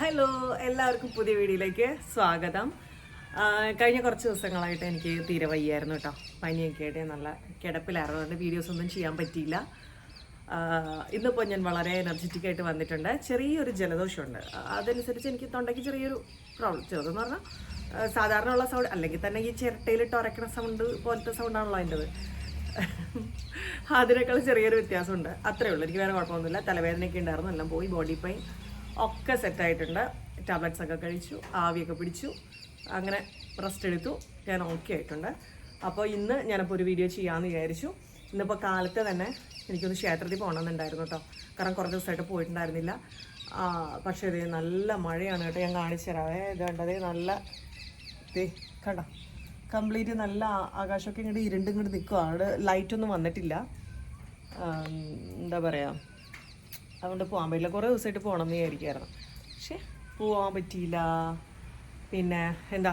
Hello എല്ലാവർക്കും പുതിയ വീഡിയോയിലേക്ക് സ്വാഗതം. കഴിഞ്ഞ കുറച്ച് ദിവസങ്ങളായിട്ട് എനിക്ക് തീരെ വയ്യായിരുന്നു കേട്ടോ. പനിയൊക്കെ ആയിട്ട് നല്ല കിടപ്പിലായിരുന്നു. അതുകൊണ്ട് വീഡിയോസ് ഒന്നും ചെയ്യാൻ പറ്റിയില്ല. ഇന്നിപ്പോൾ ഞാൻ വളരെ എനർജറ്റിക് ആയിട്ട് വന്നിട്ടുണ്ട്. ചെറിയൊരു ജലദോഷമുണ്ട് അതനുസരിച്ച് എനിക്ക് തൊണ്ടയ്ക്ക് ചെറിയൊരു പ്രോബ്ലം ചെറുതെന്ന് പറഞ്ഞാൽ സാധാരണ ഉള്ള സൗണ്ട് അല്ലെങ്കിൽ തന്നെ ഈ ചിരട്ടയിലിട്ട് ഉറക്കണ സൗണ്ട് പോലത്തെ സൗണ്ടാണല്ലോ അതിന്റെത്. അതിനേക്കാൾ ചെറിയൊരു വ്യത്യാസമുണ്ട്. അത്രേ ഉള്ളൂ. എനിക്ക് വേറെ കുഴപ്പമൊന്നുമില്ല. തലവേദനയൊക്കെ ഉണ്ടായിരുന്നു. എല്ലാം പോയി. ബോഡി പെയിൻ ഒക്കെ സെറ്റായിട്ടുണ്ട്. ടാബ്ലറ്റ്സ് ഒക്കെ കഴിച്ചു ആവിയൊക്കെ പിടിച്ചു അങ്ങനെ റെസ്റ്റ് എടുത്തു ഞാൻ ഓക്കെ ആയിട്ടുണ്ട്. അപ്പോൾ ഇന്ന് ഞാനപ്പോൾ ഒരു വീഡിയോ ചെയ്യാമെന്ന് വിചാരിച്ചു. ഇന്നിപ്പോൾ കാലത്ത് തന്നെ എനിക്കൊന്ന് ക്ഷേത്രത്തിൽ പോകണമെന്നുണ്ടായിരുന്നു കേട്ടോ. കാരണം കുറച്ച് ദിവസമായിട്ട് പോയിട്ടുണ്ടായിരുന്നില്ല. പക്ഷേ ഇത് നല്ല മഴയാണ് കേട്ടോ. ഞാൻ കാണിച്ചു തരാവേ ഇത് കണ്ടതേ നല്ല കണ്ടോ? കംപ്ലീറ്റ് നല്ല ആകാശമൊക്കെ ഇങ്ങോട്ട് ഇരുണ്ട് ഇങ്ങോട്ട് നിൽക്കുക അവിടെ ലൈറ്റൊന്നും വന്നിട്ടില്ല. എന്താ പറയുക അതുകൊണ്ട് പോകാൻ പറ്റില്ല. കുറേ ദിവസമായിട്ട് പോകണം എന്ന് വിചാരിക്കുമായിരുന്നു പക്ഷേ പോകാൻ പറ്റിയില്ല. പിന്നെ എന്താ?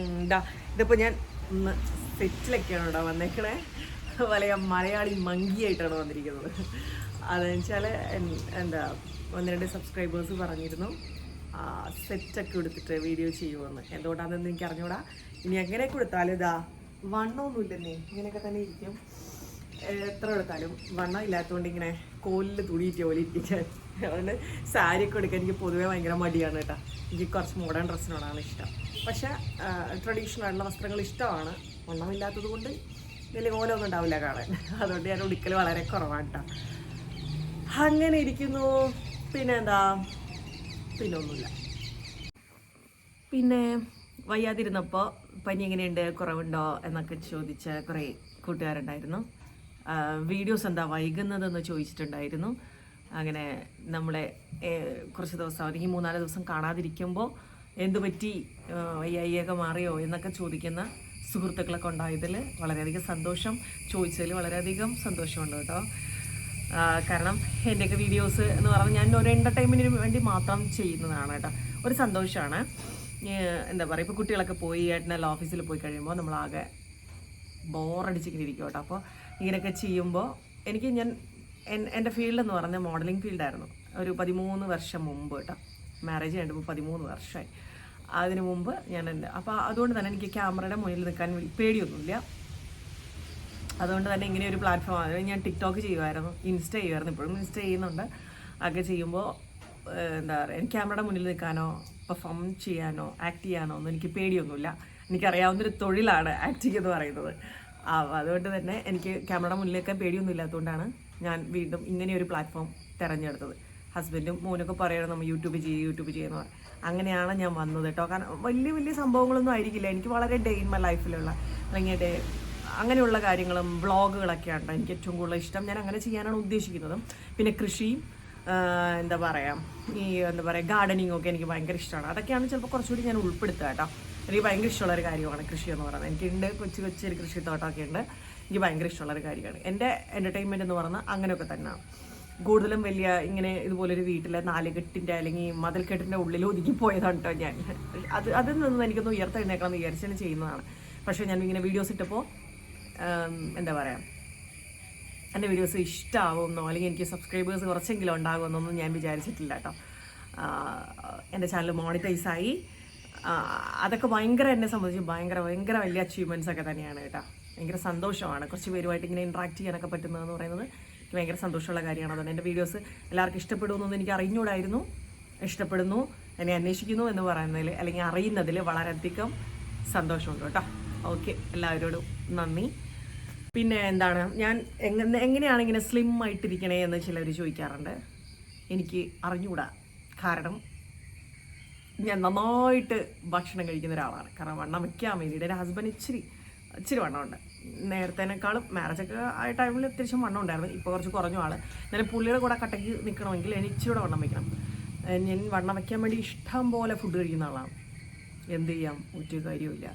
എന്താ ഇതിപ്പോൾ ഞാൻ സെറ്റിലൊക്കെയാണ് ഇവിടെ വന്നേക്കണേ. വലിയ മലയാളി മങ്കിയായിട്ടാണ് വന്നിരിക്കുന്നത്. അതെന്ന് വെച്ചാൽ എന്താ ഒന്ന് രണ്ട് സബ്സ്ക്രൈബേഴ്സ് പറഞ്ഞിരുന്നു. സെറ്റൊക്കെ എടുത്തിട്ട് വീഡിയോ ചെയ്യുമെന്ന് എന്തുകൊണ്ടാണെന്ന് എനിക്ക് അറിഞ്ഞൂടാ. ഇനി എങ്ങനെ കൊടുത്താലും ഇതാ വണ്ണമൊന്നുമില്ലെന്നേ. ഇങ്ങനെയൊക്കെ തന്നെ ഇരിക്കും. എത്ര എടുത്താലും വണ്ണം ഇല്ലാത്തതുകൊണ്ട് ഇങ്ങനെ കോലിൽ തുണിയിട്ട് പോലെ ഇരിക്കാൻ അതുകൊണ്ട് സാരി ഒക്കെ എടുക്കാൻ എനിക്ക് പൊതുവേ ഭയങ്കര മടിയാണ് കേട്ടോ. എനിക്ക് കുറച്ച് മോഡേൺ ഡ്രസ്സിനോടാണ് ഇഷ്ടം. പക്ഷെ ട്രഡീഷണൽ ആയിട്ടുള്ള വസ്ത്രങ്ങൾ ഇഷ്ടമാണ്. വണ്ണമില്ലാത്തത് കൊണ്ട് വലിയ കോലമൊന്നും ഉണ്ടാവില്ല കാണാൻ. അതുകൊണ്ട് ഞാൻ ഉടുക്കൽ വളരെ കുറവാണ് കേട്ടോ. അങ്ങനെ ഇരിക്കുന്നു. പിന്നെ എന്താ പിന്നെ ഒന്നുമില്ല. പിന്നെ വയ്യാതിരുന്നപ്പോൾ പനി എങ്ങനെയുണ്ട്? കുറവുണ്ടോ? എന്നൊക്കെ ചോദിച്ച കുറേ കൂട്ടുകാരുണ്ടായിരുന്നു. വീഡിയോസ് എന്താ വൈകുന്നതെന്ന് ചോദിച്ചിട്ടുണ്ടായിരുന്നു. അങ്ങനെ നമ്മളെ കുറച്ച് ദിവസം അല്ലെങ്കിൽ മൂന്നാൽ ദിവസം കാണാതിരിക്കുമ്പോൾ എന്തു പറ്റി വയ്യായിയൊക്കെ മാറിയോ എന്നൊക്കെ ചോദിക്കുന്ന സുഹൃത്തുക്കളൊക്കെ ഉണ്ടായതിൽ വളരെയധികം സന്തോഷം. ചോദിച്ചതിൽ വളരെയധികം സന്തോഷമുണ്ട് കേട്ടോ. കാരണം എന്റെയൊക്കെ വീഡിയോസ് എന്ന് പറഞ്ഞാൽ ഞാൻ ഒരു എന്റർടൈൻമെന്റിന് വേണ്ടി മാത്രം ചെയ്യുന്നതാണ് കേട്ടോ. ഒരു സന്തോഷമാണ് എന്താ പറയുക ഇപ്പോൾ കുട്ടികളൊക്കെ പോയി ഏട്ടനെല്ലാം ഓഫീസിൽ പോയി കഴിയുമ്പോൾ നമ്മളാകെ ബോറടിച്ചിങ്ങനെ ഇരിക്കും കേട്ടോ. അപ്പോൾ ഇങ്ങനെയൊക്കെ ചെയ്യുമ്പോൾ എനിക്ക് ഞാൻ എന്റെ ഫീൽഡ് എന്ന് പറഞ്ഞാൽ മോഡലിംഗ് ഫീൽഡായിരുന്നു. ഒരു പതിമൂന്ന് വർഷം മുമ്പ് കേട്ടോ മാരേജ് കഴിഞ്ഞപ്പോൾ പതിമൂന്ന് വർഷമായി അതിന് മുമ്പ് ഞാൻ എന്റെ അപ്പോൾ അതുകൊണ്ട് തന്നെ എനിക്ക് ക്യാമറയുടെ മുന്നിൽ നിൽക്കാൻ പേടിയൊന്നുമില്ല. അതുകൊണ്ട് തന്നെ ഇങ്ങനെ ഒരു പ്ലാറ്റ്ഫോം ആണ്. ഞാൻ ടിക്ടോക്ക് ചെയ്യുമായിരുന്നു ഇൻസ്റ്റ ചെയ്യുമായിരുന്നു ഇപ്പോഴും ഇൻസ്റ്റ ചെയ്യുന്നുണ്ട്. ഒക്കെ ചെയ്യുമ്പോൾ എന്താ പറയുക എനിക്ക് ക്യാമറയുടെ മുന്നിൽ നിൽക്കാനോ പെർഫോം ചെയ്യാനോ ആക്ട് ചെയ്യാനോ ഒന്നും എനിക്ക് പേടിയൊന്നുമില്ല. എനിക്കറിയാവുന്നൊരു തൊഴിലാണ് ആക്ടിംഗ് എന്ന് പറയുന്നത്. അതുകൊണ്ട് തന്നെ എനിക്ക് ക്യാമറയുടെ മുന്നിലേക്കാൻ പേടിയൊന്നും ഇല്ലാത്തതുകൊണ്ടാണ് ഞാൻ വീണ്ടും ഇങ്ങനെ ഒരു പ്ലാറ്റ്ഫോം തിരഞ്ഞെടുത്തത്. ഹസ്ബൻഡും മോനൊക്കെ പറയണം നമ്മൾ യൂട്യൂബ് ചെയ്യുക യൂട്യൂബ് ചെയ്യുന്ന അങ്ങനെയാണ് ഞാൻ വന്നത് കേട്ടോ കാരണം വലിയ വലിയ സംഭവങ്ങളൊന്നും ആയിരിക്കില്ല. എനിക്ക് വളരെ ഡേ ഇൻ മൈ ലൈഫിലുള്ള അല്ലെങ്കിൽ ഡേ അങ്ങനെയുള്ള കാര്യങ്ങളും വ്ളോഗുകളൊക്കെയാണ് എനിക്ക് ഏറ്റവും കൂടുതൽ ഇഷ്ടം. ഞാൻ അങ്ങനെ ചെയ്യാനാണ് ഉദ്ദേശിക്കുന്നതും. പിന്നെ കൃഷിയും എന്താ പറയുക ഈ എന്താ പറയുക ഗാർഡനിങ്ങൊക്കെ എനിക്ക് ഭയങ്കര ഇഷ്ടമാണ്. അതൊക്കെയാണ് ചിലപ്പോൾ കുറച്ചുകൂടി ഞാൻ ഉൾപ്പെടുത്തുക കേട്ടോ എനിക്ക് ഭയങ്കര ഇഷ്ടമുള്ള ഒരു കാര്യമാണ് കൃഷി എന്ന് പറയുന്നത്. എനിക്കുണ്ട് കൊച്ചു കൊച്ചൊരു കൃഷിത്തോട്ടമൊക്കെ ഉണ്ട് എനിക്ക് ഭയങ്കര ഇഷ്ടമുള്ള ഒരു കാര്യമാണ്. എന്റെ എന്റർടൈൻമെന്റ് എന്ന് പറഞ്ഞാൽ അങ്ങനെയൊക്കെ തന്നെയാണ്. കൂടുതലും വലിയ ഇങ്ങനെ ഇതുപോലൊരു വീട്ടിലെ നാലുകെട്ടിന്റെ അല്ലെങ്കിൽ മതിൽക്കെട്ടിന്റെ ഉള്ളിൽ ഒതുക്കി പോയതാണ് കേട്ടോ ഞാൻ. അത് അതിൽ നിന്ന് എനിക്കൊന്ന് ഉയർത്തെഴുന്നേക്കണം എന്ന് വിചാരിച്ചു ചെയ്യുന്നതാണ്. പക്ഷേ ഞാൻ ഇങ്ങനെ വീഡിയോസ് ഇട്ടപ്പോൾ എന്താ പറയുക എന്റെ വീഡിയോസ് ഇഷ്ടമാവുമെന്നോ അല്ലെങ്കിൽ എനിക്ക് സബ്സ്ക്രൈബേഴ്സ് കുറച്ചെങ്കിലും ഉണ്ടാകുമെന്നൊന്നും ഞാൻ വിചാരിച്ചിട്ടില്ല കേട്ടോ. എന്റെ ചാനൽ മോണിറ്റൈസ് ആയി. ആ, അതൊക്കെ ഭയങ്കര എന്നെ സംബന്ധിച്ച് ഭയങ്കര ഭയങ്കര വലിയ അച്ചീവ്മെന്റ്സ് ഒക്കെ തന്നെയാണ് കേട്ടോ. ഭയങ്കര സന്തോഷമാണ്. കുറച്ച് പേരുമായിട്ട് ഇങ്ങനെ ഇൻട്രാക്ട് ചെയ്യാനൊക്കെ പറ്റുന്നതെന്ന് പറയുന്നത് എനിക്ക് ഭയങ്കര സന്തോഷമുള്ള കാര്യമാണ്. അതുകൊണ്ട് എന്റെ വീഡിയോസ് എല്ലാവർക്കും ഇഷ്ടപ്പെടുമെന്നൊന്നും എനിക്ക് അറിഞ്ഞൂടായിരുന്നു ഇഷ്ടപ്പെടുന്നു എന്നെ അന്വേഷിക്കുന്നു എന്ന് പറയുന്നതിൽ അല്ലെങ്കിൽ അറിയുന്നതിൽ വളരെയധികം സന്തോഷമുണ്ട് കേട്ടോ. ഓക്കെ എല്ലാവരോടും നന്ദി. പിന്നെ എന്താണ്? ഞാൻ എങ്ങനെ എങ്ങനെയാണ് ഇങ്ങനെ സ്ലിം ആയിട്ടിരിക്കണേ എന്ന് ചിലർ ചോദിക്കാറുണ്ട്. എനിക്ക് അറിഞ്ഞുകൂടാ. കാരണം ഞാൻ നന്നായിട്ട് ഭക്ഷണം കഴിക്കുന്ന ഒരാളാണ്. കാരണം വണ്ണം വെക്കാൻ വേണ്ടിയിട്ട് എന്റെ ഹസ്ബൻഡ് ഇച്ചിരി ഇച്ചിരി വണ്ണമുണ്ട്. നേരത്തേനേക്കാളും മാരേജൊക്കെ ആ ടൈമിൽ അത്യാവശ്യം വണ്ണം ഉണ്ടായിരുന്നു. ഇപ്പോൾ കുറച്ച് കുറഞ്ഞു ആൾ ഞാൻ പുള്ളിയുടെ കൂടെ കട്ടയ്ക്ക് നിൽക്കണമെങ്കിൽ എനിക്ക് ഇച്ചിരി കൂടെ വണ്ണം വെക്കണം. ഞാൻ വണ്ണം വെക്കാൻ വേണ്ടി ഇഷ്ടം പോലെ ഫുഡ് കഴിക്കുന്ന ആളാണ്. എന്ത് ചെയ്യാം? ഒറ്റ കാര്യമില്ല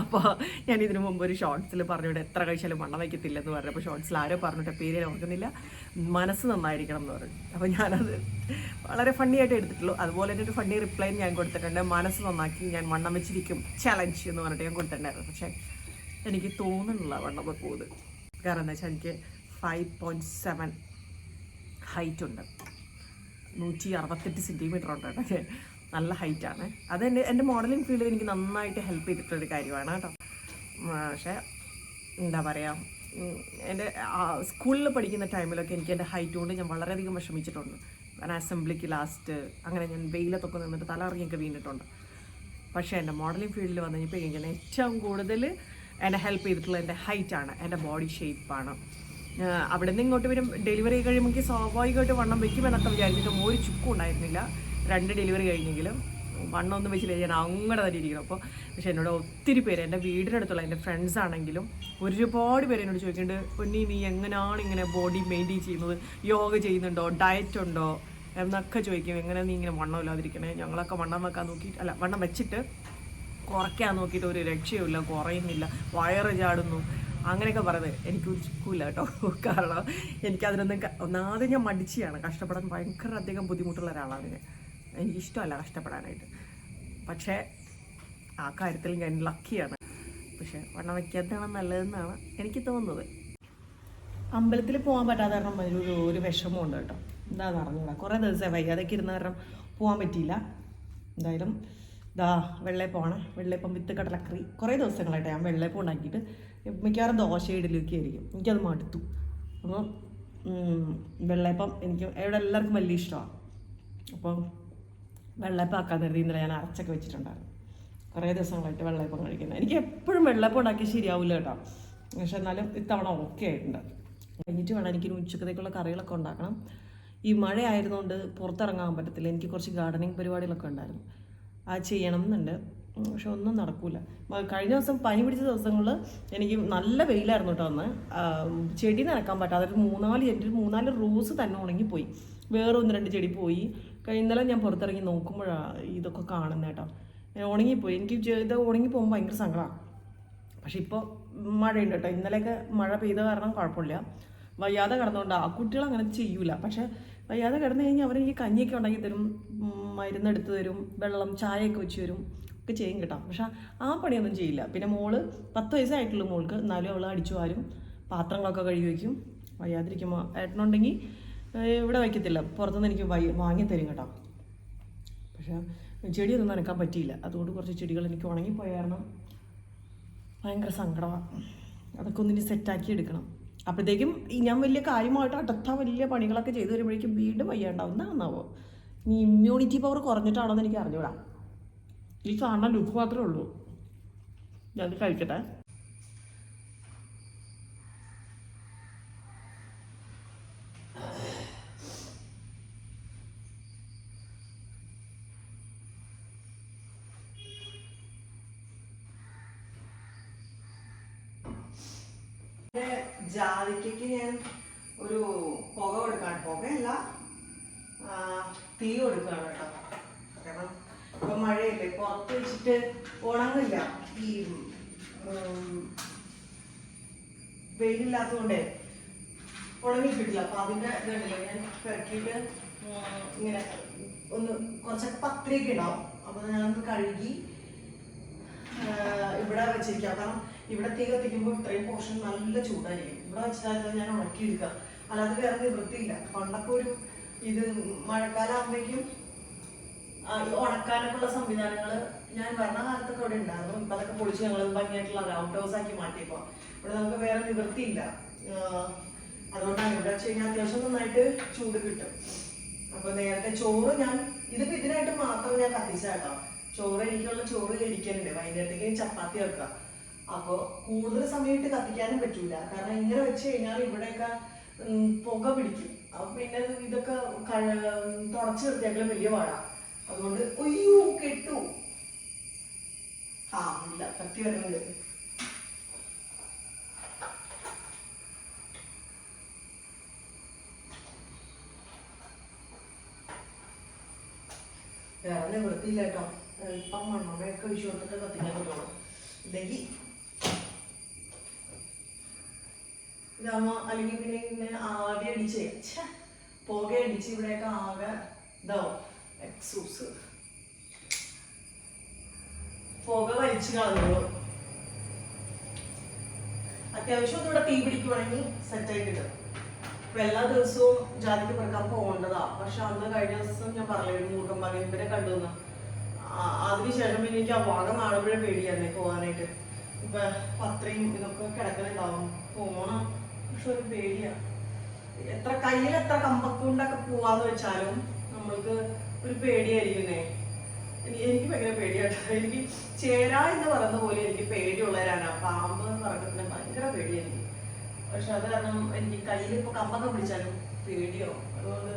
അപ്പോൾ ഞാൻ ഇതിനു മുമ്പ് ഒരു ഷോർട്സിൽ പറഞ്ഞിവിടെ എത്ര കഴിച്ചാലും മണ്ണ വണ്ണം വയ്ക്കത്തില്ലെന്ന് പറഞ്ഞപ്പോൾ ഷോർട്സിൽ ആരോ പറഞ്ഞിട്ട് പേര് ഓർക്കുന്നില്ല. മനസ്സ് നന്നായിരിക്കണം എന്ന് പറഞ്ഞു. അപ്പോൾ ഞാനത് വളരെ ഫണ്ണി ആയിട്ട് എടുത്തിട്ടുള്ളൂ. അതുപോലെ തന്നെ ഒരു ഫണ്ണി റിപ്ലൈ ഞാൻ കൊടുത്തിട്ടുണ്ട്. മനസ്സ് നന്നാക്കി ഞാൻ വണ്ണം വെച്ചിരിക്കും. ചലഞ്ച് എന്ന് പറഞ്ഞിട്ട് ഞാൻ കൊടുത്തിട്ടുണ്ടായിരുന്നു. പക്ഷേ എനിക്ക് തോന്നുന്നില്ല വണ്ണം വെക്കുന്നത് കാരണം എന്താ വെച്ചാൽ എനിക്ക് ഫൈവ് പോയിന്റ് സെവൻ ഹൈറ്റ് ഉണ്ട്. നൂറ്റി അറുപത്തെട്ട് സെന്റിമീറ്റർ ഉണ്ട്. കേട്ടോ നല്ല ഹൈറ്റാണ് അത് എന്റെ എന്റെ മോഡലിംഗ് ഫീൽഡിൽ എനിക്ക് നന്നായിട്ട് ഹെൽപ്പ് ചെയ്തിട്ടുള്ളൊരു കാര്യമാണ് കേട്ടോ. പക്ഷേ എന്താ പറയുക എന്റെ സ്കൂളിൽ പഠിക്കുന്ന ടൈമിലൊക്കെ എനിക്ക് എന്റെ ഹൈറ്റ് കൊണ്ട് ഞാൻ വളരെയധികം വിഷമിച്ചിട്ടുണ്ട്. ഞാൻ അസംബ്ലിക്ക് ലാസ്റ്റ് അങ്ങനെ ഞാൻ വെയിലത്തൊക്കെ നിന്നിട്ട് തല ഇറങ്ങിയൊക്കെ വീണിട്ടുണ്ട്. പക്ഷേ എന്റെ മോഡലിംഗ് ഫീൽഡിൽ വന്നു കഴിഞ്ഞപ്പോൾ എനിക്ക് ഏറ്റവും കൂടുതൽ എന്നെ ഹെൽപ്പ് ചെയ്തിട്ടുള്ള എന്റെ ഹൈറ്റാണ് എന്റെ ബോഡി ഷേപ്പാണ് അവിടെ നിന്ന് ഇങ്ങോട്ട് വരും ഡെലിവറി കഴിയുമ്പോൾ സ്വാഭാവികമായിട്ട് വണ്ണം വെക്കുമെന്നൊക്കെ വിചാരിച്ചിട്ട് ഒരു ചുക്കും ഉണ്ടായിരുന്നില്ല. രണ്ട് ഡെലിവറി കഴിഞ്ഞെങ്കിലും വണ്ണൊന്നും വെച്ചില്ല. ഞാൻ അങ്ങനെ തന്നെ ഇരിക്കണം അപ്പോൾ പക്ഷേ എന്നോട് ഒത്തിരി പേര് എന്റെ വീടിനടുത്തുള്ള എന്റെ ഫ്രണ്ട്സ് ആണെങ്കിലും ഒരുപാട് പേര് എന്നോട് ചോദിക്കുന്നുണ്ട് പൊന്നി നീ എങ്ങനെയാണ് ഇങ്ങനെ ബോഡി മെയിന്റെയിൻ ചെയ്യുന്നത്? യോഗ ചെയ്യുന്നുണ്ടോ? ഡയറ്റ് ഉണ്ടോ? എന്നൊക്കെ ചോദിക്കും. എങ്ങനെ നീ ഇങ്ങനെ വണ്ണം ഇല്ലാതിരിക്കണേ? ഞങ്ങളൊക്കെ വണ്ണം വെക്കാൻ നോക്കിയിട്ട് അല്ല വണ്ണം വെച്ചിട്ട് കുറയ്ക്കാൻ നോക്കിയിട്ട് ഒരു രക്ഷയുമില്ല കുറയുന്നില്ല വയറ് ചാടുന്നു. അങ്ങനെയൊക്കെ പറയുന്നത് എനിക്ക് ഉച്ചക്കൂല കേട്ടോ. കാരണം എനിക്കതിനൊന്നും ഒന്നാമത് ഞാൻ മടിച്ചിയാണ് കഷ്ടപ്പെടാൻ ഭയങ്കര അധികം ബുദ്ധിമുട്ടുള്ള ഒരാളാണ് ഞാൻ. എനിക്കിഷ്ടമല്ല കഷ്ടപ്പെടാനായിട്ട്. പക്ഷേ ആ കാര്യത്തിൽ ഞാൻ ലക്കിയാണ് പക്ഷേ വണ്ണം വയ്ക്കാത്തതാണ് നല്ലതെന്നാണ് എനിക്ക് തോന്നുന്നത്. അമ്പലത്തിൽ പോകാൻ പറ്റാത്ത കാരണം ഒരു ഒരു വിഷമമുണ്ട് കേട്ടോ. എന്താ അറിഞ്ഞൂടാ. കുറേ ദിവസമായി. വയ്യാതൊക്കെ ഇരുന്ന കാരണം പോകാൻ പറ്റിയില്ല. എന്തായാലും ദാ വെള്ളയപ്പമാണ്. വെള്ളയപ്പം വിത്ത് കടലക്കറി. കുറേ ദിവസങ്ങളായിട്ട് ഞാൻ വെള്ളയപ്പം ഉണ്ടാക്കിയിട്ട് മിക്കവാറും ദോശ ഇഡലിയൊക്കെ ആയിരിക്കും. എനിക്കത് മടുത്തു. അപ്പം വെള്ളേപ്പം വെള്ളയപ്പം എനിക്ക് ഇവിടെ എല്ലാവർക്കും വലിയ ഇഷ്ടമാണ്. അപ്പോൾ വെള്ളയപ്പം ആക്കാതെ ഇന്നലെ ഞാൻ അരച്ചൊക്കെ വെച്ചിട്ടുണ്ടായിരുന്നു. കുറേ ദിവസങ്ങളായിട്ട് വെള്ളയപ്പം കഴിക്കുന്നത്. എനിക്ക് എപ്പോഴും വെള്ളയപ്പം ഉണ്ടാക്കിയാൽ ശരിയാവില്ല കേട്ടോ. പക്ഷെ എന്നാലും ഇത്തവണ ഓക്കെ ആയിട്ടുണ്ട്. കഴിഞ്ഞിട്ട് വേണം എനിക്ക് ഉച്ചക്കത്തേക്കുള്ള കറികളൊക്കെ ഉണ്ടാക്കണം. ഈ മഴ ആയിരുന്നുകൊണ്ട് പുറത്തിറങ്ങാൻ പറ്റത്തില്ല. എനിക്ക് കുറച്ച് ഗാർഡനിങ് പരിപാടികളൊക്കെ ഉണ്ടായിരുന്നു. ആ ചെയ്യണം എന്നുണ്ട് പക്ഷെ ഒന്നും നടക്കൂല. കഴിഞ്ഞ ദിവസം പനി പിടിച്ച ദിവസങ്ങളിൽ എനിക്ക് നല്ല വെയിലായിരുന്നു കേട്ടോ അന്ന്. ചെടി നനക്കാൻ പറ്റാതെ. മൂന്നാൽ എന്റെ മൂന്നാൽ റോസ് തന്നെ ഉണങ്ങിപ്പോയി. വേറെ ഒന്ന് രണ്ട് ചെടി പോയി. ഇന്നലെ ഞാൻ പുറത്തിറങ്ങി നോക്കുമ്പോഴാണ് ഇതൊക്കെ കാണുന്നത് കേട്ടോ. ഞാൻ ഉണങ്ങിപ്പോയി. എനിക്ക് ഇത് ഉണങ്ങി പോകുമ്പോൾ ഭയങ്കര സങ്കടമാണ് പക്ഷെ ഇപ്പോൾ മഴയുണ്ട് കേട്ടോ. ഇന്നലെയൊക്കെ മഴ പെയ്ത കാരണം കുഴപ്പമില്ല. വയ്യാതെ കിടന്നുകൊണ്ട് ആ കുട്ടികൾ അങ്ങനെ ചെയ്യൂല. പക്ഷെ വയ്യാതെ കിടന്നു കഴിഞ്ഞാൽ അവർ ഈ കഞ്ഞിയൊക്കെ ഉണ്ടാക്കി തരും മരുന്നെടുത്ത് തരും വെള്ളം ചായയൊക്കെ വെച്ച് തരും ഒക്കെ ചെയ്യും കേട്ടോ. പക്ഷെ ആ പണിയൊന്നും ചെയ്യില്ല. പിന്നെ മോൾ പത്ത് വയസ്സായിട്ടുള്ളൂ മോൾക്ക്. എന്നാലും അവൾ അടിച്ചു വാരും പാത്രങ്ങളൊക്കെ കഴുകി വയ്ക്കും. വയ്യാതിരിക്കുമ്പോൾ ഏട്ടനുണ്ടെങ്കിൽ ഇവിടെ വയ്ക്കത്തില്ല. പുറത്തുനിന്ന് എനിക്ക് വൈ വാങ്ങി തരും കേട്ടോ. പക്ഷേ ചെടിയൊന്നും നനക്കാൻ പറ്റിയില്ല. അതുകൊണ്ട് കുറച്ച് ചെടികൾ എനിക്ക് ഉണങ്ങിപ്പോയ കാരണം ഭയങ്കര സങ്കടമാണ് അതൊക്കെ ഒന്നിനി സെറ്റാക്കി എടുക്കണം. അപ്പോഴത്തേക്കും ഞാൻ വലിയ കാര്യമായിട്ട് അടുത്ത വലിയ പണികളൊക്കെ ചെയ്തു വരുമ്പോഴേക്കും വീണ്ടും വയ്യാണ്ടാവുന്ന എന്നാന്നാവോ ഇനി ഇമ്മ്യൂണിറ്റി പവർ കുറഞ്ഞിട്ടാണോ എന്ന് എനിക്ക് അറിഞ്ഞൂടാ. ഈ കാണാൻ ലുക്ക് മാത്രമേ ഉള്ളൂ. ഞാൻ കഴിക്കട്ടെ? ജാതിക്കയ്ക്ക് ഞാൻ ഒരു പുക കൊടുക്കാണ്. പുകയല്ല തീ കൊടുക്കുകയാണ് കേട്ടോ. കാരണം ഇപ്പൊ മഴയല്ലേ പുറത്ത് വെച്ചിട്ട് ഉണങ്ങില്ല. ഈ വെയിലില്ലാത്തതുകൊണ്ടേ ഉണങ്ങി കിട്ടില്ല. അപ്പൊ അതിന്റെ ഇതുണ്ടല്ലോ ഞാൻ പെരക്കിയിട്ട് ഇങ്ങനെ ഒന്ന് കുറച്ചൊക്കെ പത്രിയൊക്കെ ഉണ്ടാവും. അപ്പൊ ഞാനൊന്ന് കഴുകി ഇവിടെ വെച്ചിരിക്കാം. കാരണം ഇവിടെ തീ കത്തിക്കുമ്പോൾ ഇത്രയും പോർഷൻ നല്ല ചൂടായിരിക്കും. ഇവിടെ വെച്ചാൽ ഞാൻ ഉണക്കി എടുക്കാം. അല്ലാതെ വേറെ നിവൃത്തിയില്ല. പണ്ടൊക്കെ ഒരു ഇത് മഴക്കാലം ആകുമ്പോഴേക്കും ഉണക്കാനൊക്കെയുള്ള സംവിധാനങ്ങൾ ഞാൻ വരണ കാലത്തൊക്കെ അവിടെ ഉണ്ടായിരുന്നു. ഇപ്പൊ അതൊക്കെ പൊളിച്ച് ഞങ്ങൾ ഭംഗിയായിട്ടുള്ള ഔട്ട് ഹൗസ് ആക്കി മാറ്റിയപ്പോ. ഇവിടെ നമുക്ക് വേറെ നിവൃത്തിയില്ല. അതുകൊണ്ടാണ് ഇവിടെ വെച്ച് കഴിഞ്ഞാൽ അത്യാവശ്യം നന്നായിട്ട് ചൂട് കിട്ടും. അപ്പൊ നേരത്തെ ചോറ് ഞാൻ ഇതൊക്കെ ഇതിനായിട്ട് മാത്രം ഞാൻ കത്തിച്ചാട്ടോ ചോറ് എനിക്കുള്ള ചോറ് കഴിക്കാനുണ്ട് വൈകുന്നേരത്തേക്ക് ചപ്പാത്തി വെക്കാം. അപ്പൊ കൂടുതൽ സമയത്ത് കത്തിക്കാനും പറ്റൂല. കാരണം ഇങ്ങനെ വെച്ച് കഴിഞ്ഞാൽ ഇവിടെയൊക്കെ പുക പിടിക്കും. അപ്പൊ പിന്നെ ഇതൊക്കെ തുടച്ച് നിർത്തിയാലും വലിയ പാടാ. അതുകൊണ്ട് ഒയ്യോ കെട്ടു. ആ ഇല്ല കത്തി വരുന്നുണ്ട്. വേറെ നിവൃത്തിയില്ല കേട്ടോ. ഇപ്പം മണ്ണൊക്കെ ഒഴിച്ചു കൊടുത്തിട്ട് കത്തിക്കാൻ പറ്റുള്ളൂ. ഇല്ലെങ്കിൽ ഇതാകുമ്പോ അല്ലെങ്കിൽ പിന്നെ ഇങ്ങനെ ആകെ അടിച്ച് പുക അടിച്ച് ഇവിടെയൊക്കെ ആകെ ഇതാവും. എക്സൂസ് പുക വലിച്ചു കളഞ്ഞു. അത്യാവശ്യം ഒന്നുകൂടെ തീ പിടിക്കുവാണെങ്കിൽ സെറ്റായി കിട്ടും ഇപ്പൊ എല്ലാ ദിവസവും ജാതിക്ക് പെറുക്കാൻ പോകേണ്ടതാ. പക്ഷെ അന്ന് കഴിഞ്ഞ ദിവസം ഞാൻ പറഞ്ഞു മൂക്കം പറഞ്ഞു ഇവരെ കണ്ടു അതിനുശേഷം പിന്നെ എനിക്ക് ആ ഭാഗം കാണുമ്പോഴേ പേടിയായിരുന്നേ പോകാനായിട്ട്. ഇപ്പൊ പത്രയും ഇതൊക്കെ കിടക്കുന്നുണ്ടാവും പോണം. പക്ഷെ ഒരു പേടിയാണ് എത്ര കയ്യിൽ എത്ര കമ്പക്കൊണ്ടൊക്കെ പോവാന്ന് വെച്ചാലും നമ്മൾക്ക് ഒരു പേടിയായിരിക്കുന്നേ. എനി- എനിക്ക് ഭയങ്കര പേടിയാട്ടോ. എനിക്ക് ചേര എന്ന് പറയുന്ന പോലെ എനിക്ക് പേടിയുള്ളവരാണ്. പാമ്പ് എന്ന് പറഞ്ഞിട്ട് ഭയങ്കര പേടിയായിരിക്കും പക്ഷെ അത് കാരണം എനിക്ക് കയ്യിൽ ഇപ്പൊ കമ്പൊക്കെ പിടിച്ചാലും പേടിയോ അതുകൊണ്ട്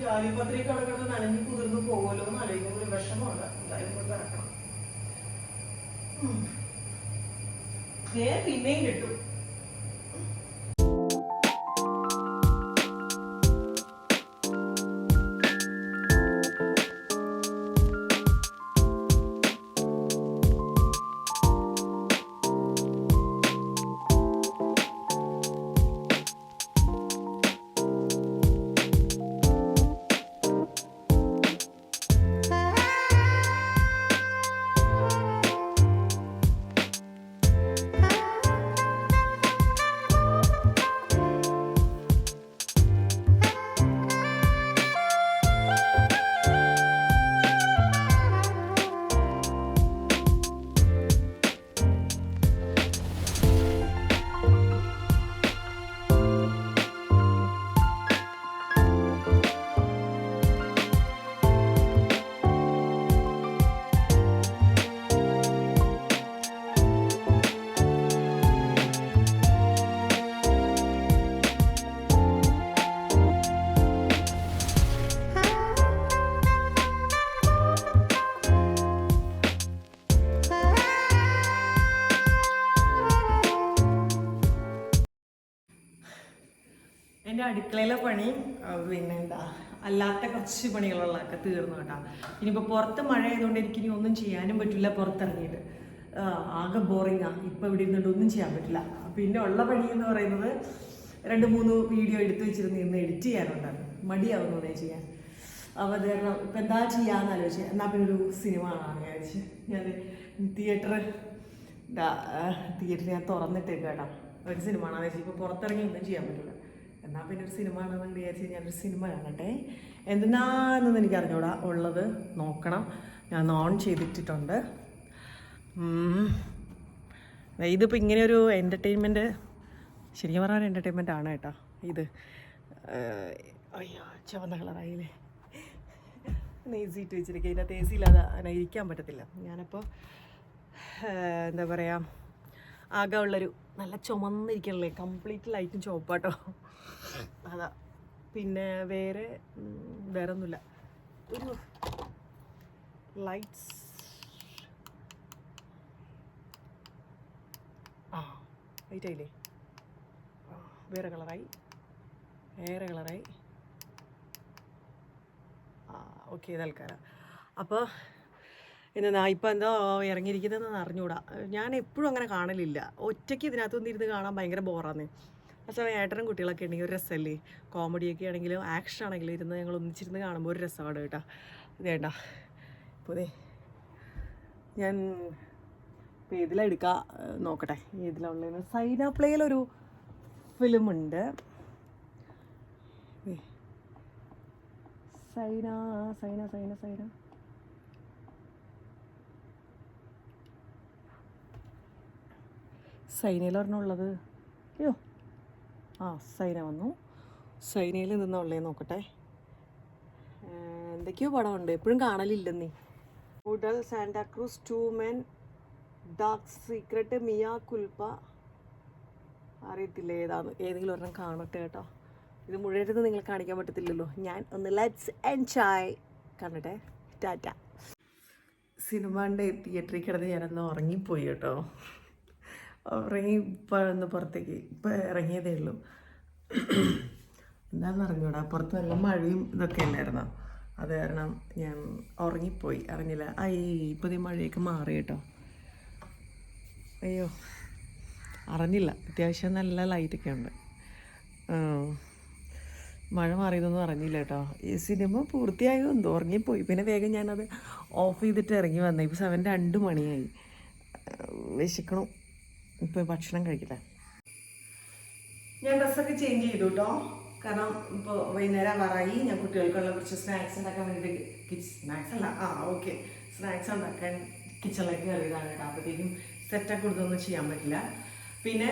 ജാതിപത്രി കടക്കുന്നത് നനഞ്ഞു കുതിർന്നു പോകുമല്ലോ എന്ന് ആലോചിക്കുമ്പോൾ ഒരു വിഷമമുണ്ട്. എന്തായാലും കൊണ്ട് നടക്കണം. പിന്നെയും കിട്ടും. എന്റെ അടുക്കളയിലെ പണി പിന്നെ എന്താ അല്ലാത്ത കുറച്ച് പണികളുള്ളതൊക്കെ തീർന്നു കേട്ടോ. ഇനിയിപ്പോൾ പുറത്ത് മഴ ആയതുകൊണ്ട് എനിക്ക് ഇനി ഒന്നും ചെയ്യാനും പറ്റില്ല പുറത്തിറങ്ങിയിട്ട്. ആകെ ബോറിങ്ങാണ് ഇപ്പോൾ ഇവിടെ ഇരുന്നിട്ട് ഒന്നും ചെയ്യാൻ പറ്റില്ല. പിന്നെ ഉള്ള പണി എന്ന് പറയുന്നത് രണ്ട് മൂന്ന് വീഡിയോ എടുത്തു വെച്ചിരുന്ന് ഇന്ന് എഡിറ്റ് ചെയ്യാനുണ്ടായിരുന്നു അതേ ചെയ്യാൻ. അപ്പോൾ അത് ഇപ്പം എന്താ ചെയ്യാന്ന് ആലോചിച്ച്. എന്നാൽ പിന്നെ ഒരു സിനിമ കാണാൻ വിചാരിച്ച്. ഞാൻ തിയേറ്റർ തിയേറ്റർ ഞാൻ തുറന്നിട്ടേക്കാട്ടോ ഒരു സിനിമ കാണാന്ന് വെച്ചാൽ ഇപ്പോൾ പുറത്തിറങ്ങി ഒന്നും ചെയ്യാൻ പറ്റില്ല. എന്നാൽ പിന്നെ ഒരു സിനിമ ആണെന്ന് വിചാരിച്ച് ഒരു സിനിമ കാണട്ടെ. എന്തിനാണെന്ന് എനിക്ക് അറിഞ്ഞൂടാ ഉള്ളത് നോക്കണം. ഞാൻ ഓൺ ചെയ്തിട്ടിട്ടുണ്ട്. ഇതിപ്പോൾ ഇങ്ങനെ ഒരു എന്റർടൈൻമെന്റ് ശരിക്കും പറഞ്ഞാൽ ഒരു എന്റർടൈൻമെന്റ് ആണ് കേട്ടോ. ഇത്. അയ്യോ ചുവന്ന കളറായില്ലേ. നെയ്സിട്ട് വെച്ചിരിക്കുക ഇതിനകത്ത് എ സി ഇല്ലാതെ ഇരിക്കാൻ പറ്റത്തില്ല. ഞാനപ്പോൾ എന്താ പറയുക ആകെ ഉള്ളൊരു നല്ല ചുമന്നിരിക്കണല്ലേ കംപ്ലീറ്റ് ലൈറ്റും ചുവപ്പാട്ടോ. അതാ. പിന്നെ വേറെ വേറെ ഒന്നുമില്ല ഒരു ലൈറ്റ്സ് ആ ലൈറ്റ് ആയില്ലേ? വേറെ കളറായി വേറെ കളറായി ആ ഓക്കെ തൽക്കാലം അപ്പോൾ എന്നാ ഇപ്പം എന്തോ ഇറങ്ങിയിരിക്കുന്നതെന്ന് അറിഞ്ഞൂടാ. ഞാൻ എപ്പോഴും അങ്ങനെ കാണലില്ല. ഒറ്റയ്ക്ക് ഇതിനകത്തൊന്നും ഇരുന്ന് കാണാൻ ഭയങ്കര ബോറാന്ന്. പക്ഷേ ഏട്ടനും കുട്ടികളൊക്കെ ഉണ്ടെങ്കിൽ ഒരു രസമല്ലേ? കോമഡിയൊക്കെ ആണെങ്കിലും ആക്ഷൻ ആണെങ്കിലും ഇരുന്ന് ഞങ്ങൾ ഒന്നിച്ചിരുന്ന് കാണുമ്പോൾ ഒരു രസമാണ് കേട്ടോ. ഇതേണ്ട ഇപ്പോൾ ഞാൻ ഇപ്പോൾ ഇതിലാണ് എടുക്കുക നോക്കട്ടെ. ഇതിലുള്ള സൈന പ്ലേയിലൊരു ഫിലിമുണ്ട്. സൈന സൈന സൈന സൈന. സൈനയിൽ ഒരെണ്ണമുള്ളത് അയ്യോ. ആ സൈന വന്നു. സൈനയിൽ നിന്നുള്ളേ നോക്കട്ടെ. ആ, എന്തൊക്കെയോ പടമുണ്ട്. എപ്പോഴും കാണലില്ലെന്നേ Udal Santacruz two men dark secret mea culpa അറിയത്തില്ല ഏതാന്ന്. ഏതെങ്കിലും ഒരെണ്ണം കാണട്ടെ കേട്ടോ. ഇത് മുഴുവൻ നിങ്ങൾ കാണിക്കാൻ പറ്റത്തില്ലല്ലോ. ഞാൻ ഒന്ന് ലെറ്റ്സ് എൻജോയ്. കാണട്ടെ ടാറ്റ. സിനിമാന്റെ തിയേറ്ററിൽ കിടന്ന് ഞാനൊന്ന് ഉറങ്ങിപ്പോയി കേട്ടോ. ഉറങ്ങി ഇപ്പം പുറത്തേക്ക് ഇപ്പോൾ ഇറങ്ങിയതേ ഉള്ളൂ. എന്താണെന്ന് അറിഞ്ഞൂടാ പുറത്ത് നല്ല മഴയും ഇതൊക്കെ ഉണ്ടായിരുന്നു അത് കാരണം ഞാൻ ഉറങ്ങിപ്പോയി അറിഞ്ഞില്ല. ഐ ഇപ്പോൾ ഈ മഴയൊക്കെ മാറി കേട്ടോ. അയ്യോ അറിഞ്ഞില്ല. അത്യാവശ്യം നല്ല ലൈറ്റൊക്കെ ഉണ്ട്. മഴ മാറിയതൊന്നും അറിഞ്ഞില്ല കേട്ടോ. ഈ സിനിമ പൂർത്തിയായോ എന്തോ ഉറങ്ങിപ്പോയി. പിന്നെ വേഗം ഞാനത് ഓഫ് ചെയ്തിട്ട് ഇറങ്ങി വന്നേ. ഇപ്പോൾ സെവൻ രണ്ട് മണിയായി. വിശക്കണം. ഇപ്പോൾ ഭക്ഷണം കഴിക്കട്ടെ. ഞാൻ ഡ്രസ്സൊക്കെ ചേഞ്ച് ചെയ്തു കേട്ടോ കാരണം ഇപ്പോൾ വൈകുന്നേരം ആവാറായി. ഞാൻ കുട്ടികൾക്കുള്ള കുറച്ച് സ്നാക്സ് ഉണ്ടാക്കാൻ വേണ്ടിയിട്ട് സ്നാക്സ് അല്ല. ആ ഓക്കെ സ്നാക്സ് ഉണ്ടാക്കാൻ കിച്ചണിലേക്ക് കയറിയതാണ് കേട്ടോ അപ്പോഴത്തേക്കും സെറ്റൊക്കെ കൊടുത്തൊന്നും ചെയ്യാൻ പറ്റില്ല. പിന്നെ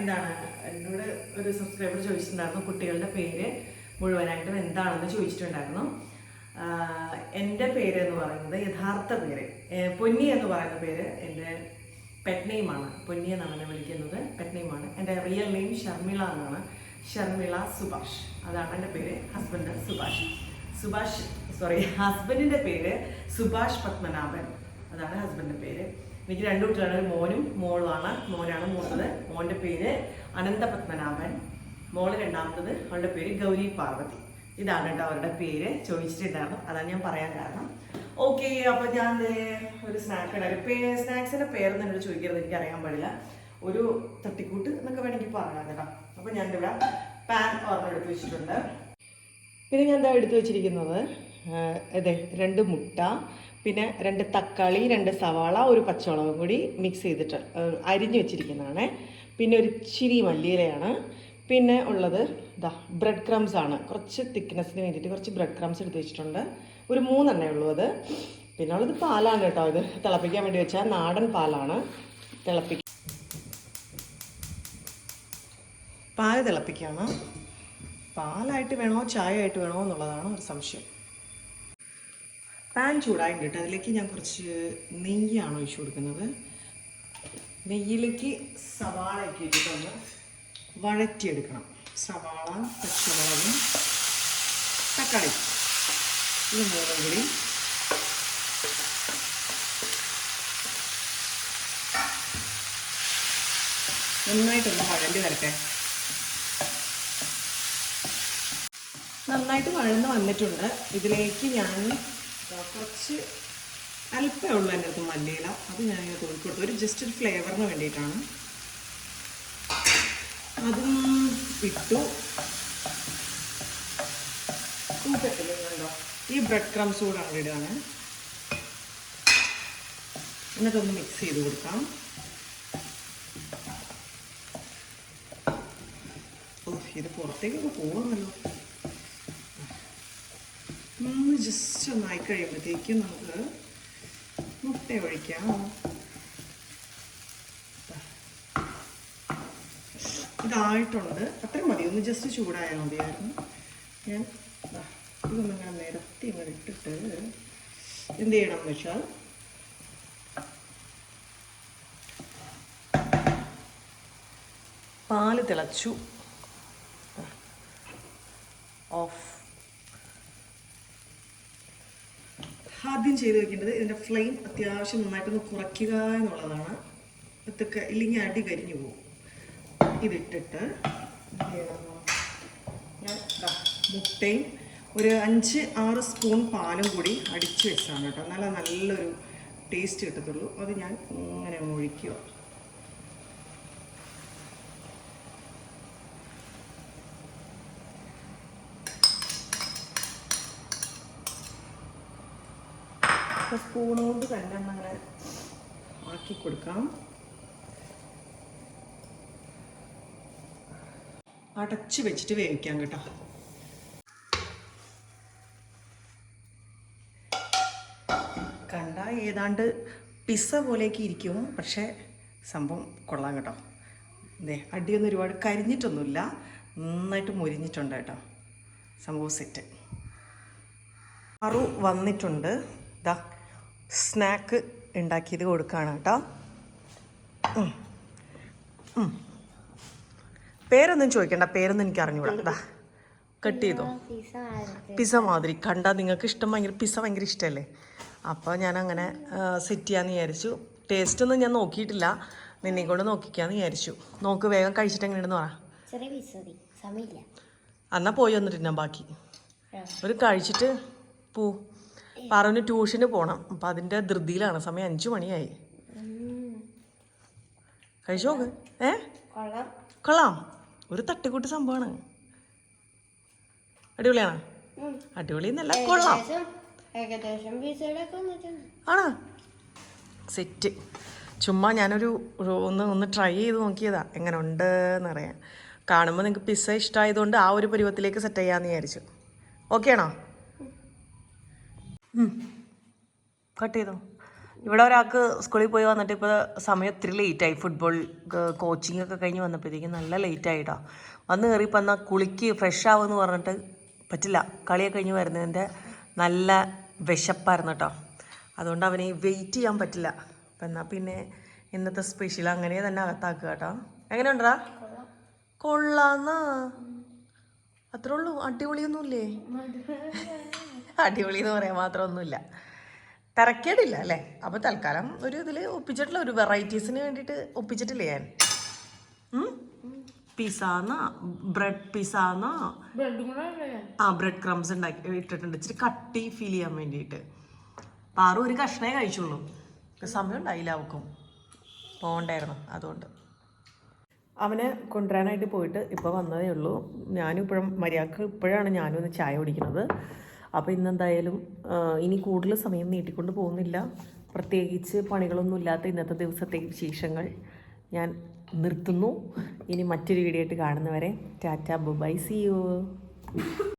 എന്താണ്? എന്നോട് ഒരു സബ്സ്ക്രൈബർ ചോദിച്ചിട്ടുണ്ടായിരുന്നു. കുട്ടികളുടെ പേര് മുഴുവനായിട്ടും എന്താണെന്ന് ചോദിച്ചിട്ടുണ്ടായിരുന്നു. എന്റെ പേര് എന്ന് പറയുന്നത് യഥാർത്ഥ പേര് പൊന്നി എന്ന് പറയുന്ന പേര് എന്റെ പെറ്റ് നെയിമാണ് പൊന്നി എന്നാണ് എന്നെ വിളിക്കുന്നത്. പെറ്റ് നെയിമാണ് എന്റെ റിയൽ നെയിം ഷർമിള എന്നാണ്. ഷർമിള സുഭാഷ്. അതാണ് എന്റെ പേര്. ഹസ്ബൻഡ് സുഭാഷ്. സുഭാഷ് സോറി ഹസ്ബൻഡിന്റെ പേര് സുഭാഷ് പത്മനാഭൻ. അതാണ് ഹസ്ബൻഡിന്റെ പേര്. എനിക്ക് രണ്ട് കുട്ടികളാണ്. മോനും മോളുമാണ് മോനാണ് മൂത്തത്. മോന്റെ പേര് അനന്ത പത്മനാഭൻ. മോൾ രണ്ടാമത്തത് അവളുടെ പേര് ഗൗരി പാർവതി. ഇതാണ് കേട്ടോ അവരുടെ പേര്. ചോദിച്ചിട്ടുണ്ടായിരുന്നു. അതാണ് ഞാൻ പറയാൻ കാരണം. ഓക്കെ അപ്പൊ ഞാൻ ഒരു സ്നാക്ക് ഉണ്ടായിരുന്നു സ്നാക്സിന്റെ പേരൊന്നും എന്നോട് ചോദിക്കരുത് എനിക്ക് അറിയാൻ പാടില്ല. ഒരു തട്ടിക്കൂട്ട് എന്നൊക്കെ വേണമെങ്കിൽ പറയാം കേട്ടോ. അപ്പൊ ഞാൻ ഇവിടെ പാൻ ഓർഡർ എടുത്ത് വെച്ചിട്ടുണ്ട്. പിന്നെ ഞാൻ എന്താ എടുത്തു വെച്ചിരിക്കുന്നത് അതെ രണ്ട് മുട്ട പിന്നെ രണ്ട് തക്കാളി രണ്ട് സവാള ഒരു പച്ചമുളകും കൂടി മിക്സ് ചെയ്തിട്ട് അരിഞ്ഞു വെച്ചിരിക്കുന്നതാണ്. പിന്നെ ഒരു ചിരി മല്ലിയിലയാണ്. പിന്നെ ഉള്ളത് ഇതാ ബ്രെഡ് ക്രംസ് ആണ്. കുറച്ച് തിക്നെസ്സിന് വേണ്ടിയിട്ട് കുറച്ച് ബ്രെഡ് ക്രംസ് എടുത്ത് വെച്ചിട്ടുണ്ട്. ഒരു മൂന്നെണ്ണേ ഉള്ളൂ അത്. പിന്നെ ഉള്ളത് പാലാണ് കേട്ടോ ഇത്. തിളപ്പിക്കാൻ വേണ്ടി വെച്ചാൽ നാടൻ പാലാണ്. തിളപ്പിക്ക പാൽ തിളപ്പിക്കുകയാണ് പാലായിട്ട് വേണോ ചായ ആയിട്ട് വേണോ എന്നുള്ളതാണ് ഒരു സംശയം. പാൻ ചൂടായിട്ട് അതിലേക്ക് ഞാൻ കുറച്ച് നെയ്യാണ് ഒഴിച്ചു കൊടുക്കുന്നത്. നെയ്യിലേക്ക് സവാള ഇട്ടിട്ടൊന്ന് വഴറ്റിയെടുക്കണം. സവാള പച്ചമുളകും തക്കാളി. ഇത് മൂന്നും കൂടി. നന്നായിട്ടൊന്ന് വഴണ്ടി വരട്ടെ. നന്നായിട്ട് വഴന്ന് വന്നിട്ടുണ്ട്. ഇതിലേക്ക് ഞാൻ കുറച്ച് അല്പമേ ഉള്ളൂ എന്റെ അടുത്ത് മല്ലിയില. അത് ഞാൻ ഇങ്ങനെ കൊടുത്തു. ഒരു ജസ്റ്റ് ഒരു ഫ്ലേവറിന് വേണ്ടിയിട്ടാണ്. അതും ഇട്ടു. കൂട്ടത്തിലുണ്ടോ ഈ ബ്രെഡ് ക്രംസ് കൂടെ അവിടെ ഇടുകയാണ് എന്നിട്ടൊന്ന് മിക്സ് ചെയ്ത് കൊടുക്കാം. ഇത് പുറത്തേക്ക് പോകുന്നല്ലോ ഒന്ന് ജസ്റ്റ് ഒന്നായി കഴിയുമ്പോഴത്തേക്കും നമുക്ക് മുട്ട ഒഴിക്കാം. ഇതായിട്ടുണ്ട്. അത്രയും മതി. ഒന്ന് ജസ്റ്റ് ചൂടായാൽ മതിയായിരുന്നു. ഞാൻ ദാ ഇതൊന്നും ഞാൻ നിരത്തി ഇങ്ങനെ ഇട്ടിട്ട് എന്ത് ചെയ്യണം വെച്ചാൽ പാൽ തിളച്ചു. ഓഫ്. ആദ്യം ചെയ്ത് വെക്കേണ്ടത് ഇതിന്റെ ഫ്ലെയിം അത്യാവശ്യം നന്നായിട്ടൊന്ന് കുറയ്ക്കുക എന്നുള്ളതാണ്. ഇതൊക്കെ ഇല്ലെങ്കിൽ അടി കരിഞ്ഞു പോകും. ഇതിട്ടിട്ട് മുട്ടയും ഒരു അഞ്ച് ആറ് സ്പൂൺ പാലും കൂടി അടിച്ച് വെച്ചാണ് കേട്ടോ. നല്ല നല്ലൊരു ടേസ്റ്റ് കിട്ടത്തുള്ളൂ. അത് ഞാൻ ഇങ്ങനെ ഒഴിക്കുക. സ്പൂൺ കൊണ്ട് തന്നെ അങ്ങനെ ആക്കി കൊടുക്കാം. അടച്ചു വെച്ചിട്ട് വേവിക്കാം കേട്ടോ. ഏതാണ്ട് പിസ്സ പോലെയൊക്കെ ഇരിക്കും. പക്ഷേ സംഭവം കൊള്ളാം കേട്ടോ. അതെ അടിയൊന്നും ഒരുപാട് കരിഞ്ഞിട്ടൊന്നുമില്ല. നന്നായിട്ട് മുരിഞ്ഞിട്ടുണ്ട് കേട്ടോ. സംഭവം സെറ്റ്. അറു വന്നിട്ടുണ്ട്. ഇതാ സ്നാക്ക് ഉണ്ടാക്കിയത് കൊടുക്കുകയാണ് കേട്ടോ. പേരൊന്നും ചോദിക്കണ്ട. പേരൊന്നും എനിക്ക് അറിഞ്ഞുകൂടാ. ഇതാ കട്ട് ചെയ്തോ? പിസ്സ മാതിരി. കണ്ടാൽ നിങ്ങൾക്ക് ഇഷ്ടം ഭയങ്കര പിസ്സ ഭയങ്കര ഇഷ്ടമല്ലേ അപ്പോൾ ഞാൻ അങ്ങനെ സെറ്റ് ചെയ്യാമെന്ന് വിചാരിച്ചു. ടേസ്റ്റ് ഒന്നും ഞാൻ നോക്കിയിട്ടില്ല. നിന്നെ കൊണ്ട് നോക്കിക്കാന്ന് വിചാരിച്ചു. നോക്ക് വേഗം കഴിച്ചിട്ട് എങ്ങനെയാണെന്ന് പറ. എന്നാൽ പോയി വന്നിട്ട് ഞാൻ ബാക്കി. ഒരു കഴിച്ചിട്ട് പോ. പറഞ്ഞു ട്യൂഷന് പോകണം അപ്പം അതിന്റെ ധൃതിയിലാണ്. സമയം അഞ്ചു മണിയായി. കഴിച്ചു നോക്ക്. ഏ? കൊള്ളാം. കൊള്ളാം. ഒരു തട്ടിക്കൂട്ട് സംഭവമാണ്. അടിപൊളിയാണ്. അടിപൊളി എന്നല്ല കൊള്ളാം. ആണോ? സെറ്റ് ചുമ്മാ ഞാനൊരു ഒന്ന് ഒന്ന് ട്രൈ ചെയ്ത് നോക്കിയതാ. എങ്ങനെ ഉണ്ട് എന്നറിയാൻ കാണുമ്പോൾ നിങ്ങൾക്ക് പിസ്സ ഇഷ്ടമായതുകൊണ്ട് ആ ഒരു പരുവത്തിലേക്ക് സെറ്റ് ചെയ്യാമെന്ന് വിചാരിച്ചു. ഓക്കെ ആണോ? കട്ട് ചെയ്തോ? ഇവിടെ ഒരാൾക്ക് സ്കൂളിൽ പോയി വന്നിട്ട് ഇപ്പോൾ സമയം ഒത്തിരി ലേറ്റായി ഫുട്ബോൾ കോച്ചിങ് ഒക്കെ കഴിഞ്ഞ് വന്നപ്പോഴത്തേക്കും നല്ല ലേറ്റ് ആയിട്ടോ. വന്ന് കയറിയപ്പോൾ എന്നാൽ കുളിക്ക് ഫ്രഷ് ആവുമെന്ന് പറഞ്ഞിട്ട് പറ്റില്ല. കളിയൊക്കെ കഴിഞ്ഞ് വരുന്നതിന്റെ നല്ല വിശപ്പായിരുന്നു കേട്ടോ അതുകൊണ്ട് അവനെ വെയിറ്റ് ചെയ്യാൻ പറ്റില്ല. അപ്പം എന്നാൽ പിന്നെ ഇന്നത്തെ സ്പെഷ്യൽ അങ്ങനെ തന്നെ അകത്താക്കുക കേട്ടോ എങ്ങനെയുണ്ടടാ? കൊള്ളാന്നാ. അത്രേ ഉള്ളൂ അടിപൊളിയൊന്നുമില്ലേ? അടിപൊളി എന്ന് പറയാൻ മാത്രമൊന്നുമില്ല. തിരക്കേടില്ല അല്ലേ? അപ്പോൾ തൽക്കാലം ഒരു ഇതിൽ ഒപ്പിച്ചിട്ടുള്ള ഒരു വെറൈറ്റീസിന് വേണ്ടിയിട്ട് ഒപ്പിച്ചിട്ടില്ലേ ഞാൻ? പിസാന്നോ ബ്രെഡ് പിസാന്നോ. ആ ബ്രെഡ് ക്രംസ് ഉണ്ടാക്കി ഇട്ടിട്ടുണ്ട്. ഇച്ചിരി കട്ടി ഫീൽ ചെയ്യാൻ വേണ്ടിയിട്ട്. പാറു ഒരു കഷ്ണേ കഴിച്ചുള്ളൂ. സമയം ഉണ്ടായില്ല അവക്കും. പോകണ്ടായിരുന്നു അതുകൊണ്ട്. അവനെ കൊണ്ടുവരാനായിട്ട് പോയിട്ട് ഇപ്പോൾ വന്നതേ ഉള്ളൂ. ഞാനും ഇപ്പോഴും മര്യാദയ്ക്ക് ഇപ്പോഴാണ് ഞാനും ഒന്ന് ചായ കുടിക്കുന്നത്. അപ്പോൾ ഇന്നെന്തായാലും ഇനി കൂടുതൽ സമയം നീട്ടിക്കൊണ്ട് പോകുന്നില്ല. പ്രത്യേകിച്ച് പണികളൊന്നും ഇല്ലാത്ത ഇന്നത്തെ ദിവസത്തെ വിശേഷങ്ങൾ ഞാൻ നിർത്തുന്നു. ഇനി മറ്റൊരു വീഡിയോ ആയിട്ട് കാണുന്നവരെ ടാറ്റ ബൈ സി യു